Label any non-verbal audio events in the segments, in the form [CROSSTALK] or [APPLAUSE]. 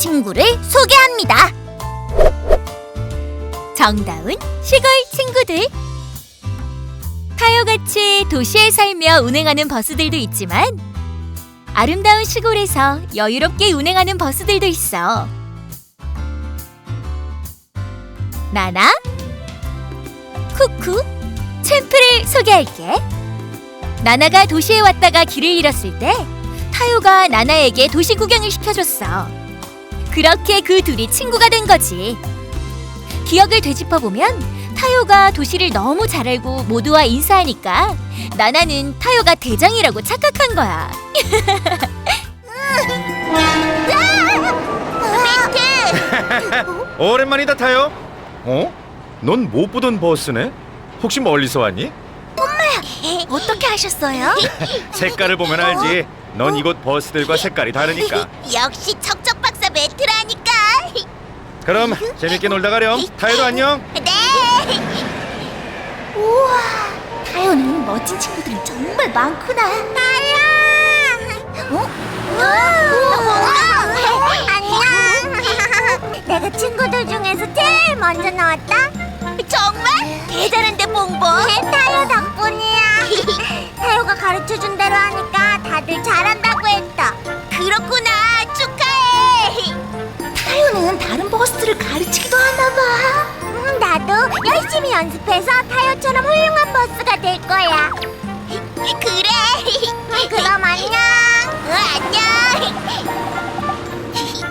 친구를 소개합니다. 정다운 시골 친구들. 타요같이 도시에 살며 운행하는 버스들도 있지만 아름다운 시골에서 여유롭게 운행하는 버스들도 있어. 나나, 쿠쿠, 챔프를 소개할게. 나나가 도시에 왔다가 길을 잃었을 때 타요가 나나에게 도시 구경을 시켜줬어. 그렇게 그 둘이 친구가 된 거지. 기억을 되짚어 보면 타요가 도시를 너무 잘 알고 모두와 인사하니까 나나는 타요가 대장이라고 착각한 거야. [LAUGHS] 오랜만이다 타요. 어? 넌 못 보던 버스네? 혹시 멀리서 왔니? 어떻게 하셨어요? [LAUGHS] 색깔을 보면 알지. 넌 이곳 버스들과 색깔이 다르니까. [LAUGHS] 역시 척 메트라니까. [LAUGHS] 그럼 재밌게 놀다 가렴. 타요도 안녕. [LAUGHS] 네. 우와, 타요는 멋진 친구들이 정말 많구나. 타요. 어? 안녕. [LAUGHS] 내가 친구들 중에서 제일 먼저 나왔다. 가르치기도 하나 봐. 음, 나도 열심히 연습해서 타요처럼 훌륭한 버스가 될 거야. 그래. [LAUGHS] 그럼 안녕. 안녕.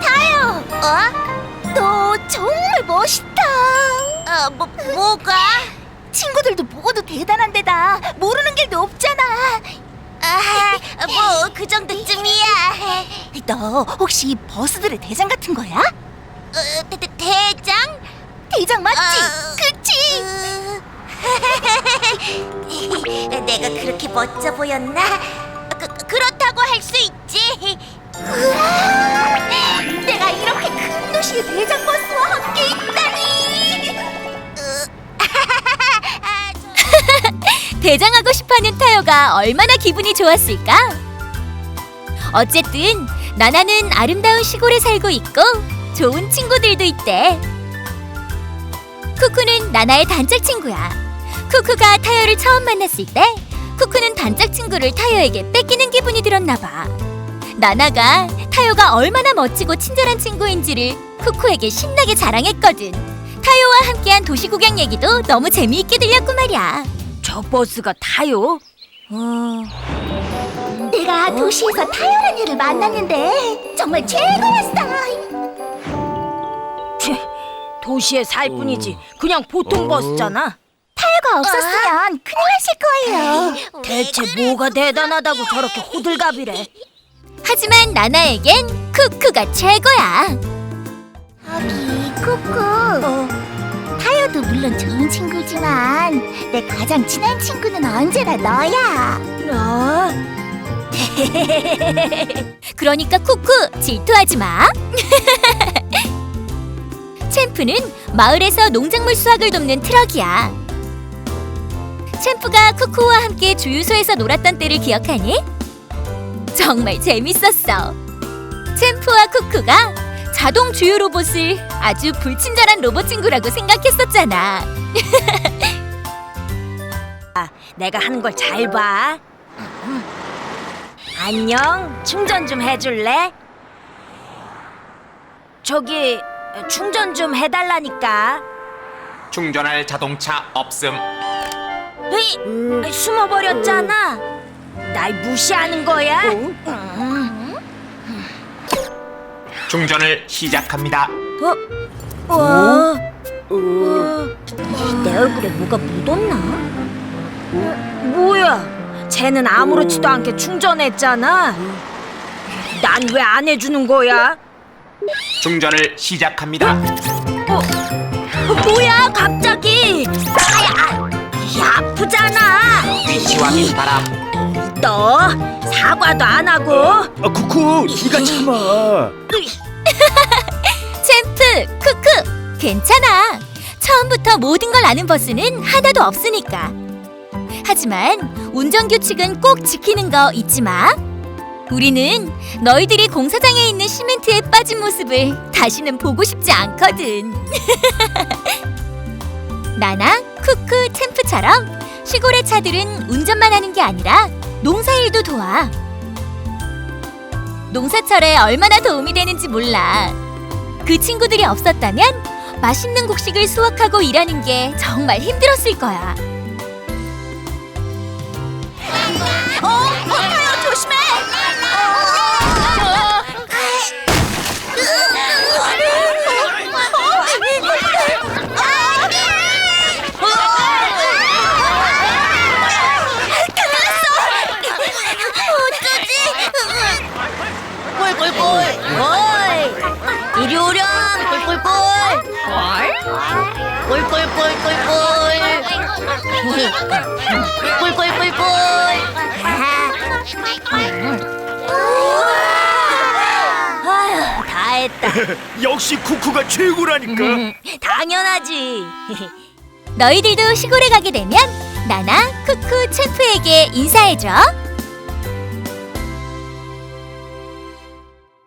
[LAUGHS] 타요. 어? 너 정말 멋있다. 어, 뭐 뭐가? 친구들도 모두 대단한 데다 모르는 길도 없잖아. 아, 뭐 그 정도쯤이야. 너 혹시 버스들의 대장 같은 거야? 어, 대, 대, 대장? 대장 맞지? 그치? [LAUGHS] 내가 그렇게 멋져 보였나? 그, 그렇다고 할 수 있지. 내가 이렇게 큰 도시의 대장 버스와 함께 있다니. [LAUGHS] 대장하고 싶어하는 타요가 얼마나 기분이 좋았을까? 어쨌든 나나는 아름다운 시골에 살고 있고 좋은 친구들도 있대. 쿠쿠는 나나의 단짝 친구야. 쿠쿠가 타요를 처음 만났을 때 쿠쿠는 단짝 친구를 타요에게 뺏기는 기분이 들었나 봐. 나나가 타요가 얼마나 멋지고 친절한 친구인지를 쿠쿠에게 신나게 자랑했거든. 타요와 함께한 도시 구경 얘기도 너무 재미있게 들렸고 말이야. 저 버스가 타요? 내가 도시에서 타요란 애를 만났는데 정말 최고였어. 도시에 살 뿐이지 그냥 보통 버스잖아 타요가 없었으면 큰일 났을 거예요. 대체 뭐가 대단하다고 저렇게 호들갑이래 하지만 나나에겐 쿠쿠가 최고야. 하기 쿠쿠. 타요도 물론 좋은 친구지만 내 가장 친한 친구는 언제나 너야. 나? [LAUGHS] 그러니까 쿠쿠 질투하지 마. [LAUGHS] 챔프는 마을에서 농작물 수확을 돕는 트럭이야. 챔프가 쿠쿠와 함께 주유소에서 놀았던 때를 기억하니? 정말 재밌었어. 챔프와 쿠쿠가 자동 주유 로봇을 아주 불친절한 로봇 친구라고 생각했었잖아. [LAUGHS] 아, 내가 하는 걸 잘 봐. 안녕, 충전 좀 해줄래? 저기 충전 좀 해달라니까. 충전할 자동차 없음. 에이, 숨어버렸잖아. 날 무시하는 거야? 충전을 시작합니다. 어? 와, 내 얼굴에 뭐가 묻었나? 뭐야? 쟤는 아무렇지도 않게 충전했잖아. 난 왜 안 해주는 거야? 충전을 시작합니다. 어, 뭐야 갑자기? 아야, 야, 아프잖아. 위치와 빗바람. 너 사과도 안 하고. 아, 쿠쿠, 네가 참아. 챔프, [LAUGHS] 쿠쿠, 괜찮아. 처음부터 모든 걸 아는 버스는 하나도 없으니까. 하지만 운전 규칙은 꼭 지키는 거 잊지 마. 우리는 너희들이 공사장에 있는 시멘트에 빠진 모습을 다시는 보고 싶지 않거든. [LAUGHS] 나나, 쿠쿠, 챔프처럼 시골의 차들은 운전만 하는 게 아니라 농사일도 도와. 농사철에 얼마나 도움이 되는지 몰라. 그 친구들이 없었다면 맛있는 곡식을 수확하고 일하는 게 정말 힘들었을 거야. 조 꿀꿀꿀꿀꿀 꿀꿀꿀꿀 아휴 다 했다 역시 쿠쿠가 최고라니까. 당연하지 너희들도 시골에 가게 되면 나나, 쿠쿠, 챔프에게 인사해줘.